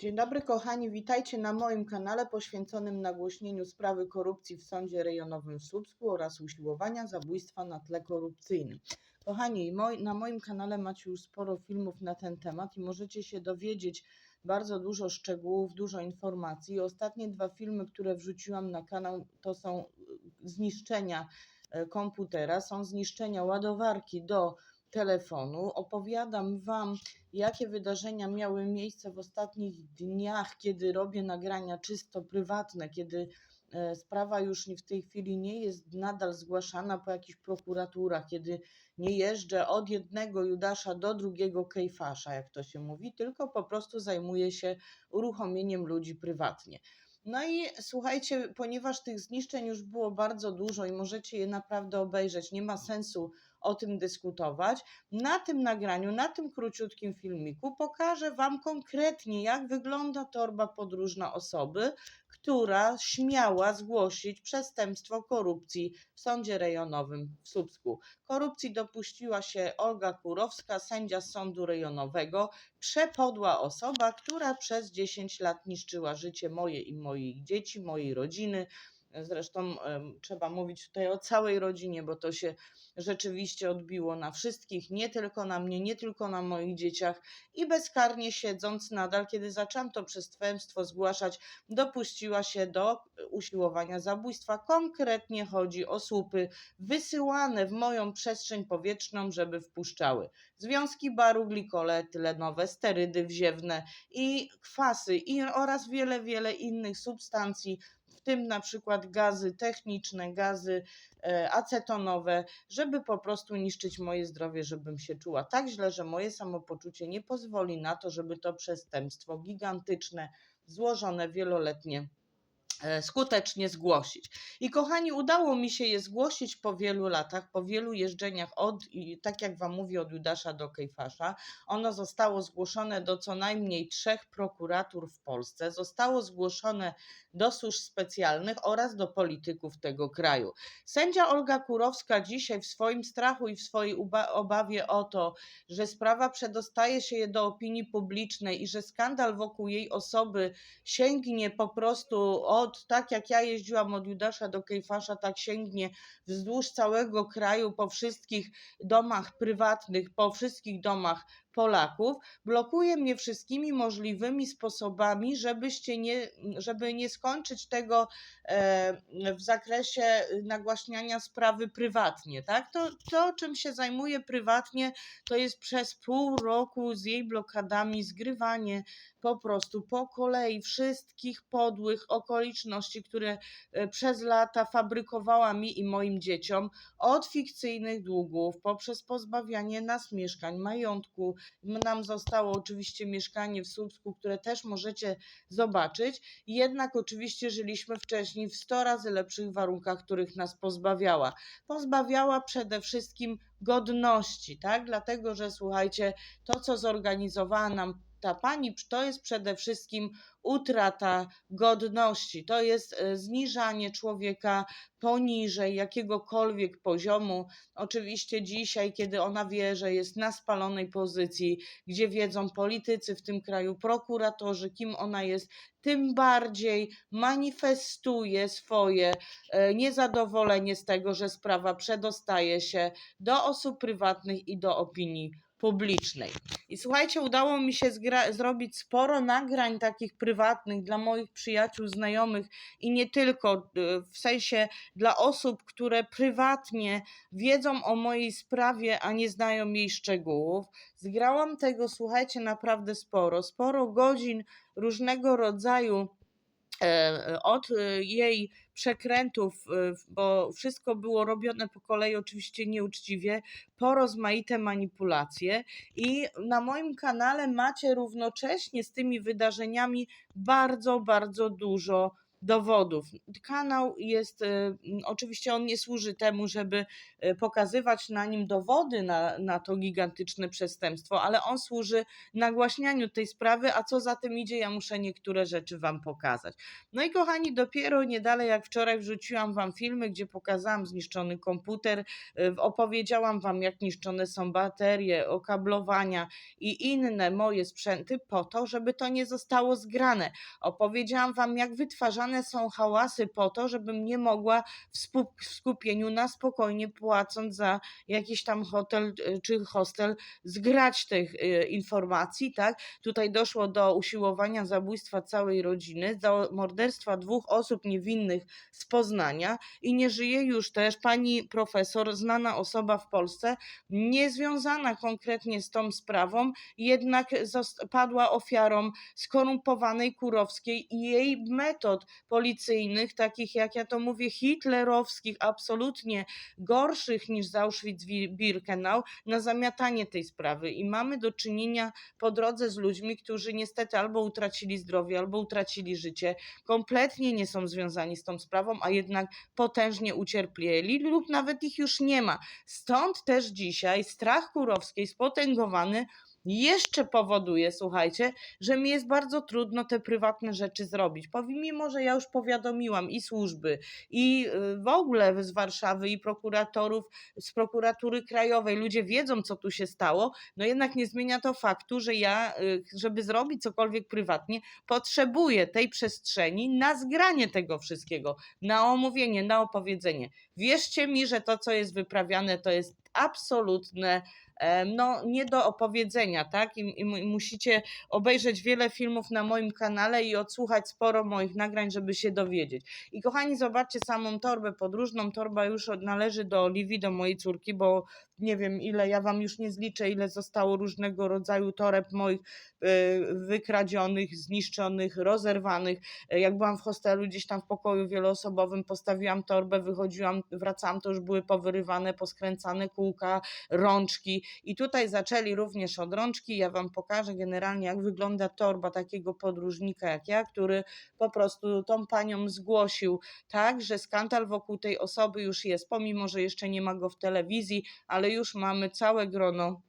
Dzień dobry kochani, witajcie na moim kanale poświęconym nagłośnieniu sprawy korupcji w Sądzie Rejonowym w Słupsku oraz usiłowania zabójstwa na tle korupcyjnym. Kochani, na moim kanale macie już sporo filmów na ten temat i możecie się dowiedzieć bardzo dużo szczegółów, dużo informacji. Ostatnie dwa filmy, które wrzuciłam na kanał, to są y, zniszczenia e, komputera, są zniszczenia ładowarki do telefonu. Opowiadam Wam, jakie wydarzenia miały miejsce w ostatnich dniach, kiedy robię nagrania czysto prywatne, kiedy e, sprawa już w tej chwili nie jest nadal zgłaszana po jakichś prokuraturach, kiedy nie jeżdżę od jednego Judasza do drugiego Kejfasza, jak to się mówi, tylko po prostu zajmuję się uruchomieniem ludzi prywatnie. No i słuchajcie, ponieważ tych zniszczeń już było bardzo dużo i możecie je naprawdę obejrzeć, nie ma sensu o tym dyskutować. Na tym nagraniu, na tym króciutkim filmiku pokażę Wam konkretnie, jak wygląda torba podróżna osoby, która śmiała zgłosić przestępstwo korupcji w Sądzie Rejonowym w Słupsku. Korupcji dopuściła się Olga Kurowska, sędzia Sądu Rejonowego, przepodła osoba, która przez 10 lat niszczyła życie moje i moich dzieci, mojej rodziny. Zresztą trzeba mówić tutaj o całej rodzinie, bo to się rzeczywiście odbiło na wszystkich, nie tylko na mnie, nie tylko na moich dzieciach i bezkarnie siedząc nadal, kiedy zaczęłam to przestępstwo zgłaszać, dopuściła się do usiłowania zabójstwa. Konkretnie chodzi o słupy wysyłane w moją przestrzeń powietrzną, żeby wpuszczały związki baru, glikole etylenowe, sterydy wziewne i kwasy i oraz wiele, wiele innych substancji, tym na przykład gazy techniczne, gazy e, acetonowe, żeby po prostu niszczyć moje zdrowie, żebym się czuła tak źle, że moje samopoczucie nie pozwoli na to, żeby to przestępstwo gigantyczne, złożone wieloletnie skutecznie zgłosić. I kochani, udało mi się je zgłosić po wielu latach, po wielu jeżdżeniach od, i tak jak Wam mówię, od Judasza do Kejfasza. Ono zostało zgłoszone do co najmniej trzech prokuratur w Polsce, zostało zgłoszone do służb specjalnych oraz do polityków tego kraju. Sędzia Olga Kurowska dzisiaj w swoim strachu i w swojej obawie o to, że sprawa przedostaje się do opinii publicznej i że skandal wokół jej osoby sięgnie po prostu od, tak jak ja jeździłam od Judasza do Kejfasza, tak sięgnie wzdłuż całego kraju, po wszystkich domach prywatnych, po wszystkich domach Polaków, blokuje mnie wszystkimi możliwymi sposobami, żebyście nie, żeby nie skończyć tego e, w zakresie nagłaśniania sprawy prywatnie. Tak? To, to, czym się zajmuję prywatnie, to jest przez pół roku z jej blokadami zgrywanie po prostu po kolei wszystkich podłych okoliczności, które e, przez lata fabrykowała mi i moim dzieciom, od fikcyjnych długów, poprzez pozbawianie nas mieszkań, majątku. Nam zostało oczywiście mieszkanie w Słupsku, które też możecie zobaczyć. Jednak oczywiście żyliśmy wcześniej w 100 razy lepszych warunkach, których nas pozbawiała. Pozbawiała przede wszystkim godności, tak? Dlatego, że słuchajcie, to co zorganizowała nam ta pani, to jest przede wszystkim utrata godności, to jest e, zniżanie człowieka poniżej jakiegokolwiek poziomu. Oczywiście dzisiaj, kiedy ona wie, że jest na spalonej pozycji, gdzie wiedzą politycy w tym kraju, prokuratorzy, kim ona jest, tym bardziej manifestuje swoje e, niezadowolenie z tego, że sprawa przedostaje się do osób prywatnych i do opinii publicznej. I słuchajcie, udało mi się zrobić sporo nagrań takich prywatnych dla moich przyjaciół, znajomych i nie tylko, e, w sensie dla osób, które prywatnie wiedzą o mojej sprawie, a nie znają jej szczegółów. Zgrałam tego, słuchajcie, naprawdę sporo, sporo godzin różnego rodzaju od e, jej przekrętów, e, bo wszystko było robione po kolei, oczywiście nieuczciwie, po rozmaite manipulacje. I na moim kanale macie równocześnie z tymi wydarzeniami bardzo, bardzo dużo dowodów. Kanał jest, y, oczywiście on nie służy temu, żeby y, pokazywać na nim dowody na, na to gigantyczne przestępstwo, ale on służy nagłaśnianiu tej sprawy, a co za tym idzie, ja muszę niektóre rzeczy Wam pokazać. No i kochani, dopiero nie dalej jak wczoraj wrzuciłam Wam filmy, gdzie pokazałam zniszczony komputer, y, opowiedziałam Wam, jak niszczone są baterie, okablowania i inne moje sprzęty, po to, żeby to nie zostało zgrane. Opowiedziałam Wam, jak są hałasy po to, żebym nie mogła w skupieniu na spokojnie płacąc za jakiś tam hotel y, czy hostel zgrać tych y, informacji, tak? Tutaj doszło do usiłowania zabójstwa całej rodziny, do morderstwa dwóch osób niewinnych z Poznania i nie żyje już też pani profesor, znana osoba w Polsce, niezwiązana konkretnie z tą sprawą, jednak padła ofiarą skorumpowanej Kurowskiej i jej metod policyjnych, takich jak ja to mówię, hitlerowskich, absolutnie gorszych niż z Auschwitz-Birkenau, na zamiatanie tej sprawy. I mamy do czynienia po drodze z ludźmi, którzy niestety albo utracili zdrowie, albo utracili życie, kompletnie nie są związani z tą sprawą, a jednak potężnie ucierpieli, lub nawet ich już nie ma. Stąd też dzisiaj strach Kurowskiej spotęgowany jeszcze powoduje, słuchajcie, że mi jest bardzo trudno te prywatne rzeczy zrobić. Pomimo, że ja już powiadomiłam i służby, i y, w ogóle z Warszawy, i prokuratorów z prokuratury krajowej, ludzie wiedzą, co tu się stało, no jednak nie zmienia to faktu, że ja, y, żeby zrobić cokolwiek prywatnie, potrzebuję tej przestrzeni na zgranie tego wszystkiego, na omówienie, na opowiedzenie. Wierzcie mi, że to, co jest wyprawiane, to jest absolutne no, nie do opowiedzenia, tak? I, i mu- i musicie obejrzeć wiele filmów na moim kanale i odsłuchać sporo moich nagrań, żeby się dowiedzieć. I kochani, zobaczcie samą torbę podróżną. Torba już należy do Oliwii, do mojej córki, bo nie wiem ile, ja wam już nie zliczę, ile zostało różnego rodzaju toreb moich y, wykradzionych, zniszczonych, rozerwanych. Jak byłam w hostelu, gdzieś tam w pokoju wieloosobowym, postawiłam torbę, wychodziłam, wracałam, to już były powyrywane, poskręcane kółka, rączki. I tutaj zaczęli również od rączki. Ja Wam pokażę generalnie, jak wygląda torba takiego podróżnika jak ja, który po prostu tą panią zgłosił, tak, że skandal wokół tej osoby już jest, pomimo że jeszcze nie ma go w telewizji, ale już mamy całe grono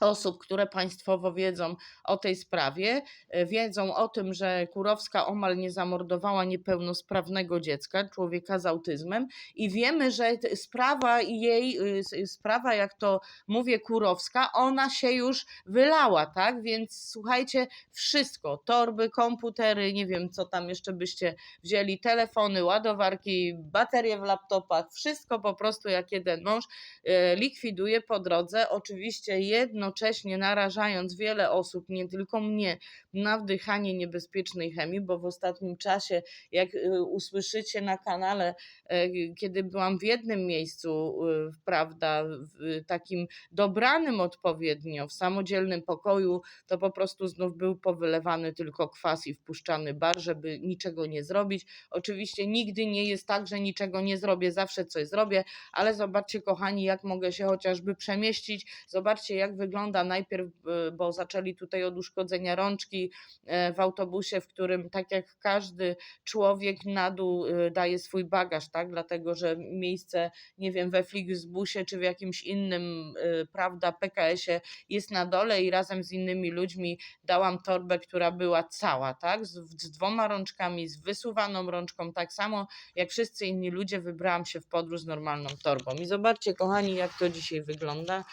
osób, które państwowo wiedzą o tej sprawie, e, wiedzą o tym, że Kurowska omal nie zamordowała niepełnosprawnego dziecka, człowieka z autyzmem i wiemy, że sprawa jej, y, s- sprawa jak to mówię Kurowska, ona się już wylała, tak? Więc słuchajcie, wszystko, torby, komputery, nie wiem co tam jeszcze byście wzięli, telefony, ładowarki, baterie w laptopach, wszystko po prostu jak jeden mąż e, likwiduje po drodze, oczywiście jednocześnie narażając wiele osób, nie tylko mnie, na wdychanie niebezpiecznej chemii, bo w ostatnim czasie, jak e, usłyszycie na kanale, e, kiedy byłam w jednym miejscu, e, prawda, w takim dobranym odpowiednio, w samodzielnym pokoju, to po prostu znów był powylewany tylko kwas i wpuszczany bar, żeby niczego nie zrobić. Oczywiście nigdy nie jest tak, że niczego nie zrobię, zawsze coś zrobię, ale zobaczcie, kochani, jak mogę się chociażby przemieścić. Zobaczcie, jak wygląda najpierw, e, bo zaczęli tutaj od uszkodzenia rączki e, w autobusie, w którym, tak jak każdy człowiek, na dół e, daje swój bagaż, tak? Dlatego, że miejsce, nie wiem, we Flixbusie czy w jakimś innym, e, prawda, PKS-ie jest na dole i razem z innymi ludźmi dałam torbę, która była cała, tak? Z, z dwoma rączkami, z wysuwaną rączką, tak samo jak wszyscy inni ludzie, wybrałam się w podróż z normalną torbą. I zobaczcie, kochani, jak to dzisiaj wygląda.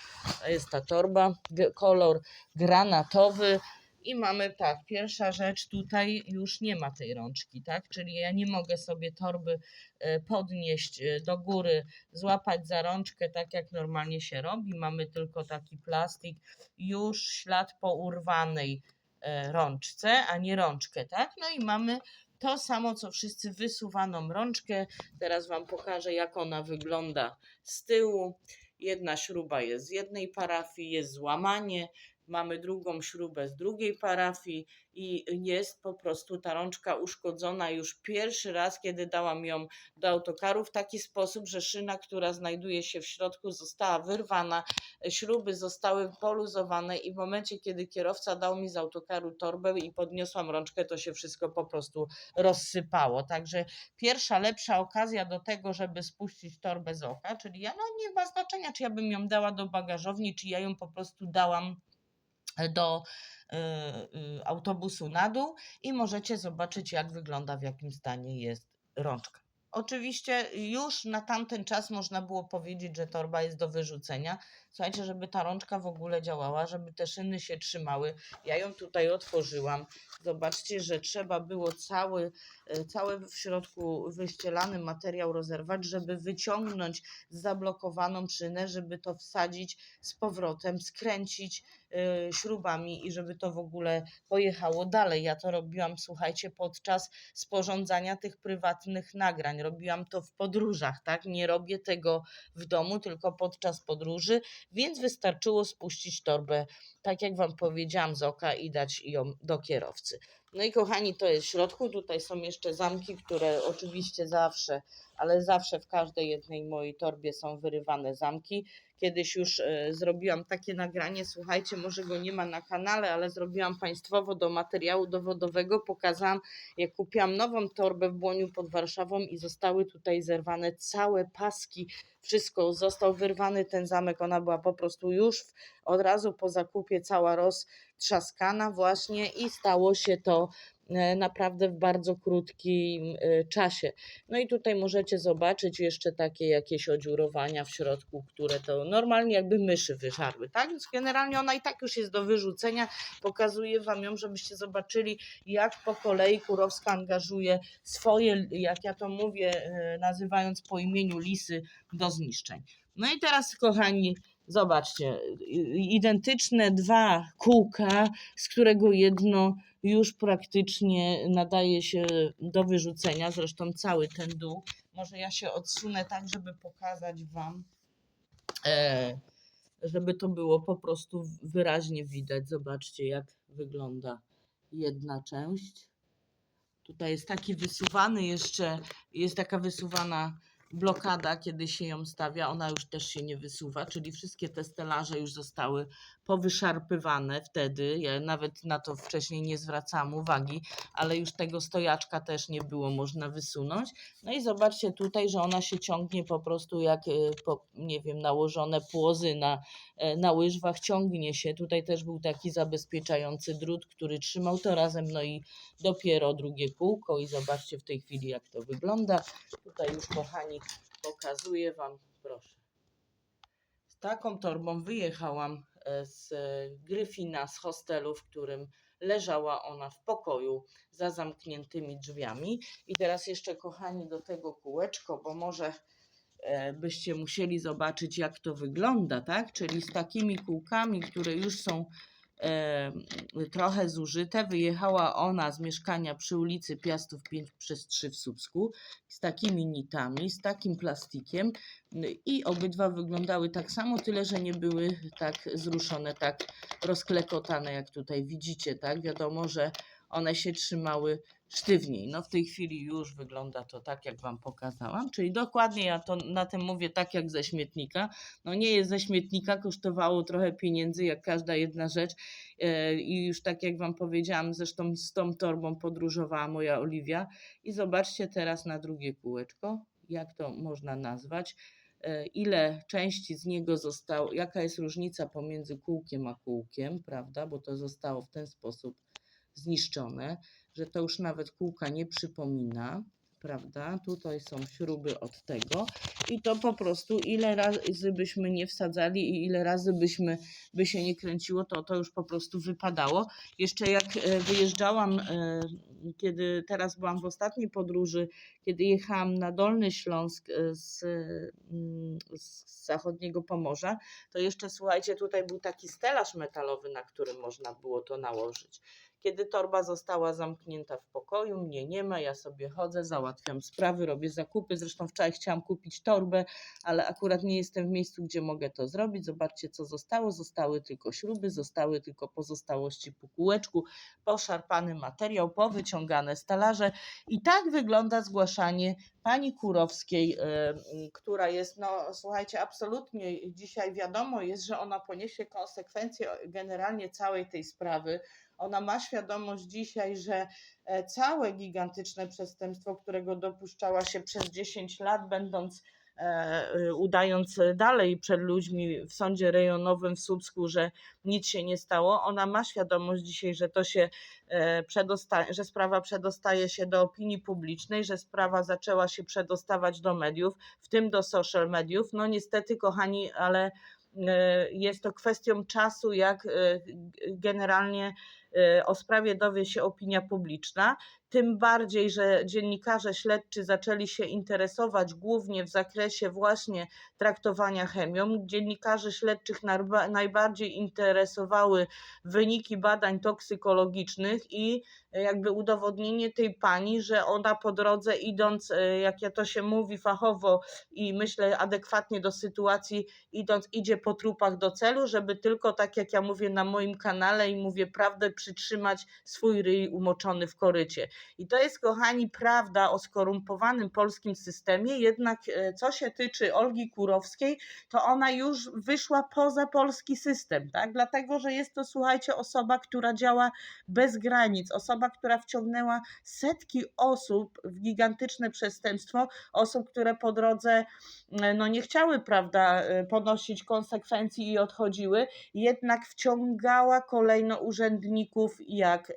Jest ta torba, kolor granatowy. I mamy tak, pierwsza rzecz, tutaj już nie ma tej rączki, tak? Czyli ja nie mogę sobie torby e, podnieść e, do góry, złapać za rączkę, tak jak normalnie się robi. Mamy tylko taki plastik, już ślad po urwanej e, rączce, a nie rączkę, tak? No i mamy to samo, co wszyscy wysuwaną rączkę. Teraz Wam pokażę, jak ona wygląda z tyłu. Jedna śruba jest z jednej parafii, jest złamanie. Mamy drugą śrubę z drugiej parafii i jest po prostu ta rączka uszkodzona już pierwszy raz, kiedy dałam ją do autokaru w taki sposób, że szyna, która znajduje się w środku, została wyrwana, śruby zostały poluzowane i w momencie, kiedy kierowca dał mi z autokaru torbę i podniosłam rączkę, to się wszystko po prostu rozsypało. Także pierwsza lepsza okazja do tego, żeby spuścić torbę z oka, czyli ja no nie ma znaczenia, czy ja bym ją dała do bagażowni, czy ja ją po prostu dałam do y, y, autobusu na dół i możecie zobaczyć, jak wygląda, w jakim stanie jest rączka. Oczywiście już na tamten czas można było powiedzieć, że torba jest do wyrzucenia. Słuchajcie, żeby ta rączka w ogóle działała, żeby te szyny się trzymały. Ja ją tutaj otworzyłam. Zobaczcie, że trzeba było cały, e, cały w środku wyścielany materiał rozerwać, żeby wyciągnąć zablokowaną szynę, żeby to wsadzić z powrotem, skręcić śrubami i żeby to w ogóle pojechało dalej. Ja to robiłam, słuchajcie, podczas sporządzania tych prywatnych nagrań. Robiłam to w podróżach, tak? Nie robię tego w domu, tylko podczas podróży, więc wystarczyło spuścić torbę, tak jak Wam powiedziałam, z oka i dać ją do kierowcy. No i kochani, to jest w środku. Tutaj są jeszcze zamki, które oczywiście zawsze, ale zawsze w każdej jednej mojej torbie są wyrywane zamki. Kiedyś już e, zrobiłam takie nagranie, słuchajcie, może go nie ma na kanale, ale zrobiłam państwowo do materiału dowodowego. Pokazałam, jak kupiłam nową torbę w Błoniu pod Warszawą i zostały tutaj zerwane całe paski, wszystko, został wyrwany ten zamek. Ona była po prostu już od razu po zakupie cała roztrzaskana właśnie i stało się to e, naprawdę w bardzo krótkim e, czasie. No i tutaj możecie zobaczyć jeszcze takie jakieś odziurowania w środku, które to normalnie jakby myszy wyżarły, tak? Więc generalnie ona i tak już jest do wyrzucenia. Pokazuję Wam ją, żebyście zobaczyli, jak po kolei Kurowska angażuje swoje, jak ja to mówię, e, nazywając po imieniu lisy, do zniszczeń. No i teraz, kochani, zobaczcie, identyczne dwa kółka, z którego jedno już praktycznie nadaje się do wyrzucenia, zresztą cały ten dół. Może ja się odsunę tak, żeby pokazać Wam, e, żeby to było po prostu wyraźnie widać. Zobaczcie, jak wygląda jedna część. Tutaj jest taki wysuwany jeszcze, jest taka wysuwana blokada, kiedy się ją stawia, ona już też się nie wysuwa, czyli wszystkie te stelaże już zostały powyszarpywane wtedy. Ja nawet na to wcześniej nie zwracałam uwagi, ale już tego stojaczka też nie było można wysunąć. No i zobaczcie tutaj, że ona się ciągnie po prostu jak, e, nie wiem, nałożone płozy na, e, na łyżwach, ciągnie się. Tutaj też był taki zabezpieczający drut, który trzymał to razem, no i dopiero drugie kółko i zobaczcie w tej chwili jak to wygląda. Tutaj już kochani pokazuję Wam, proszę. Z taką torbą wyjechałam e, z Gryfina, z hostelu, w którym leżała ona w pokoju za zamkniętymi drzwiami. I teraz jeszcze, kochani, do tego kółeczko, bo może e, byście musieli zobaczyć, jak to wygląda, tak? Czyli z takimi kółkami, które już są trochę zużyte, wyjechała ona z mieszkania przy ulicy Piastów 5 przez 3 w Słupsku z takimi nitami, z takim plastikiem n- i obydwa wyglądały tak samo, tyle że nie były tak zruszone, tak rozklekotane, jak tutaj widzicie, tak? Wiadomo, że one się trzymały sztywniej. No w tej chwili już wygląda to tak, jak Wam pokazałam, czyli dokładnie ja to na tym mówię tak jak ze śmietnika. No nie jest ze śmietnika, kosztowało trochę pieniędzy, jak każda jedna rzecz E, i już tak jak Wam powiedziałam, zresztą z tą torbą podróżowała moja Oliwia i zobaczcie teraz na drugie kółeczko, jak to można nazwać e, ile części z niego zostało, jaka jest różnica pomiędzy kółkiem a kółkiem, prawda? Bo to zostało w ten sposób zniszczone, że to już nawet kółka nie przypomina, prawda? Tutaj są śruby od tego i to po prostu ile razy byśmy nie wsadzali i ile razy byśmy by się nie kręciło, to to już po prostu wypadało. Jeszcze jak e, wyjeżdżałam, e, kiedy teraz byłam w ostatniej podróży, kiedy jechałam na Dolny Śląsk e, z, mm, z zachodniego Pomorza, to jeszcze słuchajcie, tutaj był taki stelaż metalowy, na którym można było to nałożyć. kiedy torba została zamknięta w pokoju, mnie nie ma, ja sobie chodzę, załatwiam sprawy, robię zakupy. Zresztą wczoraj chciałam kupić torbę, ale akurat nie jestem w miejscu, gdzie mogę to zrobić. Zobaczcie, co zostało. Zostały tylko śruby, zostały tylko pozostałości po kółeczku, poszarpany materiał, powyciągane stelaże. I tak wygląda zgłaszanie pani Kurowskiej, y, y, która jest, no słuchajcie, absolutnie dzisiaj wiadomo jest, że ona poniesie konsekwencje generalnie całej tej sprawy. Ona ma świadomość dzisiaj, że e, całe gigantyczne przestępstwo, którego dopuszczała się przez 10 lat, będąc udając dalej przed ludźmi w sądzie rejonowym w Słupsku, że nic się nie stało. Ona ma świadomość dzisiaj, że to się e, przedosta- że sprawa przedostaje się do opinii publicznej, że sprawa zaczęła się przedostawać do mediów, w tym do social mediów. No niestety, kochani, ale e, jest to kwestią czasu, jak e, generalnie e, o sprawie dowie się opinia publiczna. Tym bardziej, że dziennikarze śledczy zaczęli się interesować głównie w zakresie właśnie traktowania chemią. Dziennikarzy śledczych najbardziej interesowały wyniki badań toksykologicznych i jakby udowodnienie tej pani, że ona po drodze idąc, e, jak ja to się mówi fachowo i myślę adekwatnie do sytuacji, idąc idzie po trupach do celu, żeby tylko tak jak ja mówię na moim kanale i mówię prawdę, przytrzymać swój ryj umoczony w korycie. I to jest, kochani, prawda o skorumpowanym polskim systemie, jednak e, co się tyczy Olgi Kurowskiej, to ona już wyszła poza polski system, tak? Dlatego, że jest to, słuchajcie, osoba, która działa bez granic, osoba, która wciągnęła setki osób w gigantyczne przestępstwo, osób, które po drodze e, no nie chciały, prawda, e, ponosić konsekwencji i odchodziły, jednak wciągała kolejno urzędników jak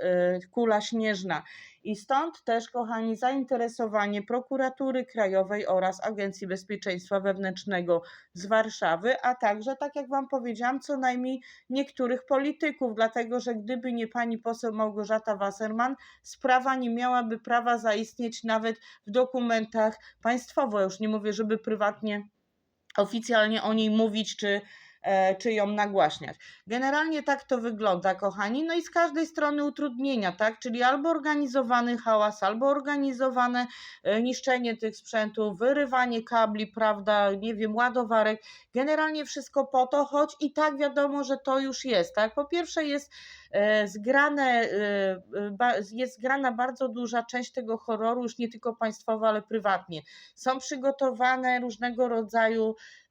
kula śnieżna. I stąd też, kochani, zainteresowanie prokuratury krajowej oraz Agencji Bezpieczeństwa Wewnętrznego z Warszawy, a także, tak jak Wam powiedziałam, co najmniej niektórych polityków, dlatego że gdyby nie pani poseł Małgorzata Wasserman, sprawa nie miałaby prawa zaistnieć nawet w dokumentach państwowo. Już nie mówię, żeby prywatnie oficjalnie o niej mówić, czy, czy ją nagłaśniać. Generalnie tak to wygląda, kochani. No i z każdej strony utrudnienia, tak? Czyli albo organizowany hałas, albo organizowane e, niszczenie tych sprzętów, wyrywanie kabli, prawda, nie wiem, ładowarek. Generalnie wszystko po to, choć i tak wiadomo, że to już jest, tak? Po pierwsze jest e, zgrane, e, e, jest zgrana bardzo duża część tego horroru, już nie tylko państwowo, ale prywatnie. Są przygotowane różnego rodzaju e, e,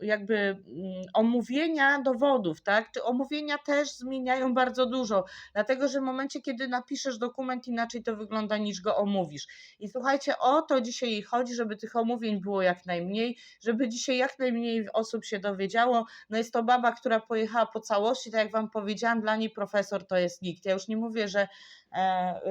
jakby mm, omówienia dowodów, tak? Te omówienia też zmieniają bardzo dużo, dlatego że w momencie, kiedy napiszesz dokument, inaczej to wygląda niż go omówisz. I słuchajcie, o to dzisiaj chodzi, żeby tych omówień było jak najmniej, żeby dzisiaj jak najmniej osób się dowiedziało. No jest to baba, która pojechała po całości, tak jak wam powiedziałam, dla niej profesor to jest nikt. Ja już nie mówię, że e,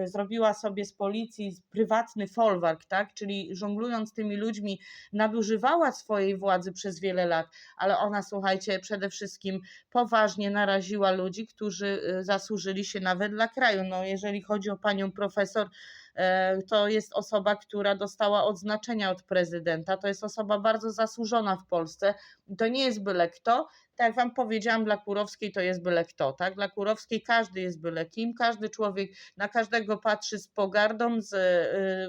zrobiła sobie z policji prywatny folwark, tak? Czyli żonglując tymi ludźmi, nadużywała swojej władzy przez wiele lat, ale ona, słuchajcie, przede wszystkim poważnie naraziła ludzi, którzy y, zasłużyli się nawet dla kraju. No, jeżeli chodzi o panią profesor, e, to jest osoba, która dostała odznaczenia od prezydenta. To jest osoba bardzo zasłużona w Polsce. To nie jest byle kto. Tak jak Wam powiedziałam, dla Kurowskiej to jest byle kto. Tak? Dla Kurowskiej każdy jest byle kim, każdy człowiek na każdego patrzy z pogardą, z,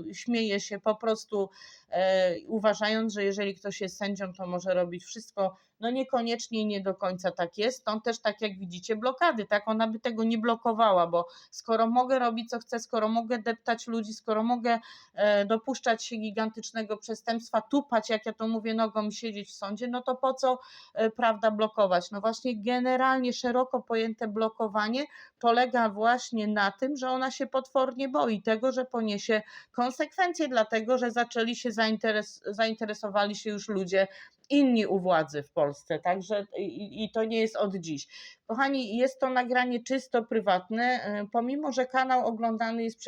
y, śmieje się po prostu, e, uważając, że jeżeli ktoś jest sędzią, to może robić wszystko. No niekoniecznie i nie do końca tak jest. Stąd też, tak jak widzicie, blokady. Tak, ona by tego nie blokowała, bo skoro mogę robić co chcę, skoro mogę deptać ludzi, skoro mogę e, dopuszczać się gigantycznego przestępstwa, tupać, jak ja to mówię, nogą siedzieć w sądzie, no to po co e, prawda blokować? No właśnie generalnie szeroko pojęte blokowanie polega właśnie na tym, że ona się potwornie boi tego, że poniesie konsekwencje, dlatego że zaczęli się zainteres zainteresowali się już ludzie inni u władzy w Polsce, także i, i to nie jest od dziś. Kochani, jest to nagranie czysto prywatne, y, pomimo że kanał oglądany jest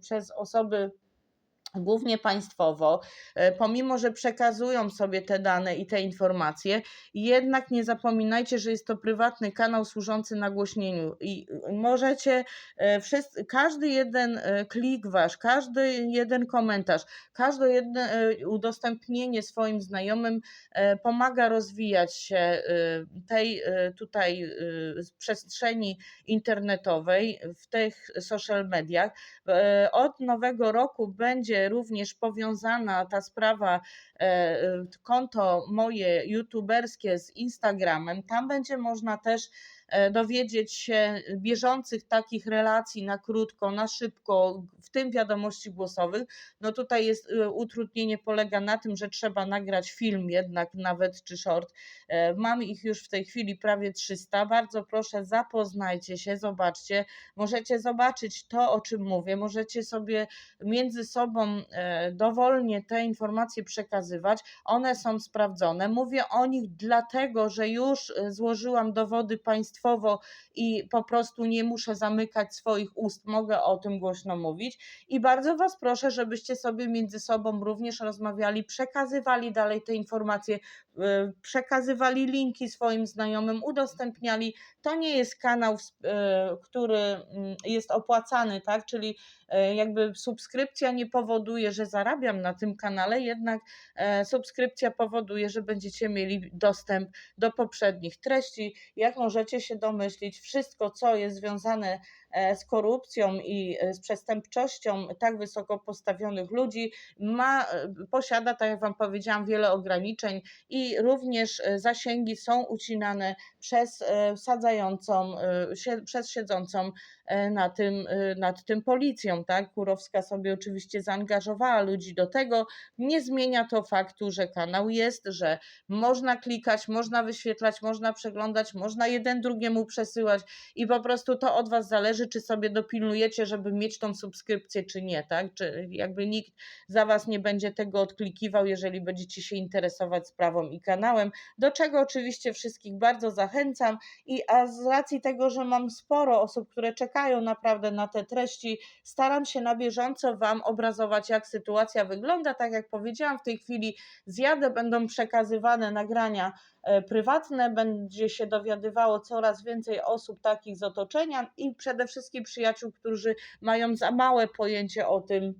przez osoby głównie państwowo, e, pomimo że przekazują sobie te dane i te informacje, jednak nie zapominajcie, że jest to prywatny kanał służący nagłośnieniu i y, możecie e, wszyscy, każdy jeden e, klik wasz, każdy jeden komentarz, każde jedno udostępnienie swoim znajomym pomaga rozwijać się tej tutaj przestrzeni internetowej, w tych social mediach. Od nowego roku będzie również powiązana ta sprawa, e, e, konto moje youtuberskie z Instagramem. Tam będzie można też dowiedzieć się bieżących takich relacji na krótko, na szybko, w tym wiadomości głosowych. No tutaj jest e, utrudnienie polega na tym, że trzeba nagrać film jednak nawet czy short. E, Mam ich już w tej chwili prawie 300. Bardzo proszę zapoznajcie się, zobaczcie. Możecie zobaczyć to, o czym mówię. Możecie sobie między sobą e, dowolnie te informacje przekazywać. One są sprawdzone. Mówię o nich dlatego, że już e, złożyłam dowody państwowo i po prostu nie muszę zamykać swoich ust. Mogę o tym głośno mówić. I bardzo Was proszę, żebyście sobie między sobą również rozmawiali, przekazywali dalej te informacje, przekazywali linki swoim znajomym, udostępniali. To nie jest kanał, e, który mm, jest opłacany, tak? Czyli e, jakby subskrypcja nie powoduje, że zarabiam na tym kanale, jednak e, subskrypcja powoduje, że będziecie mieli dostęp do poprzednich treści. Jak możecie się domyślić, wszystko, co jest związane e, z korupcją i e, z przestępczością tak wysoko postawionych ludzi, ma, posiada, tak jak Wam powiedziałam, wiele ograniczeń i również e, zasięgi są ucinane przez e, sadzającą, e, przez siedzącą na tym, e, nad tym policją. Tak? Kurowska sobie oczywiście zaangażowała ludzi do tego. Nie zmienia to faktu, że kanał jest, że można klikać, można wyświetlać, można przeglądać, można jeden drugiemu przesyłać i po prostu to od Was zależy, czy sobie dopilnujecie, żeby mieć tą subskrypcję, czy nie. Tak? Czy jakby nikt za Was nie będzie tego odklikiwał, jeżeli będziecie się interesować sprawą i kanałem, do czego oczywiście wszystkich bardzo zachęcam. I a z racji tego, że mam sporo osób, które czekają naprawdę na te treści, staram się na bieżąco Wam obrazować, jak sytuacja wygląda. Tak jak powiedziałam, w tej chwili zjadę, będą przekazywane nagrania e, prywatne, będzie się dowiadywało coraz więcej osób takich z otoczenia i przede wszystkim przyjaciół, którzy mają za małe pojęcie o tym,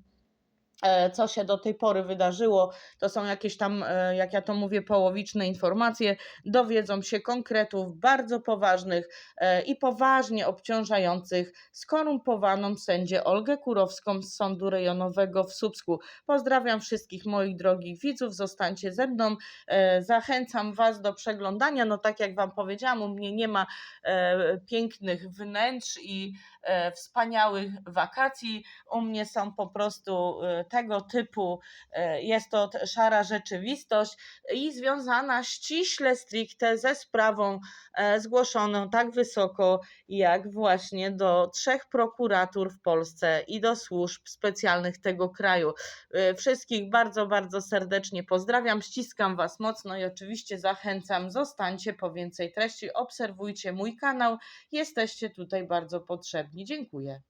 co się do tej pory wydarzyło. To są jakieś tam, e, jak ja to mówię, połowiczne informacje. Dowiedzą się konkretów bardzo poważnych e, i poważnie obciążających skorumpowaną sędzię Olgę Kurowską z Sądu Rejonowego w Słupsku. Pozdrawiam wszystkich moich drogich widzów, zostańcie ze mną. E, Zachęcam Was do przeglądania. No tak jak Wam powiedziałam, u mnie nie ma e, pięknych wnętrz i e, wspaniałych wakacji. U mnie są po prostu e, tego typu, e, jest to szara rzeczywistość i związana ściśle, stricte ze sprawą e, zgłoszoną tak wysoko, jak właśnie do trzech prokuratur w Polsce i do służb specjalnych tego kraju. E, Wszystkich bardzo, bardzo serdecznie pozdrawiam, ściskam Was mocno i oczywiście zachęcam, zostańcie po więcej treści, obserwujcie mój kanał, jesteście tutaj bardzo potrzebni. Dziękuję.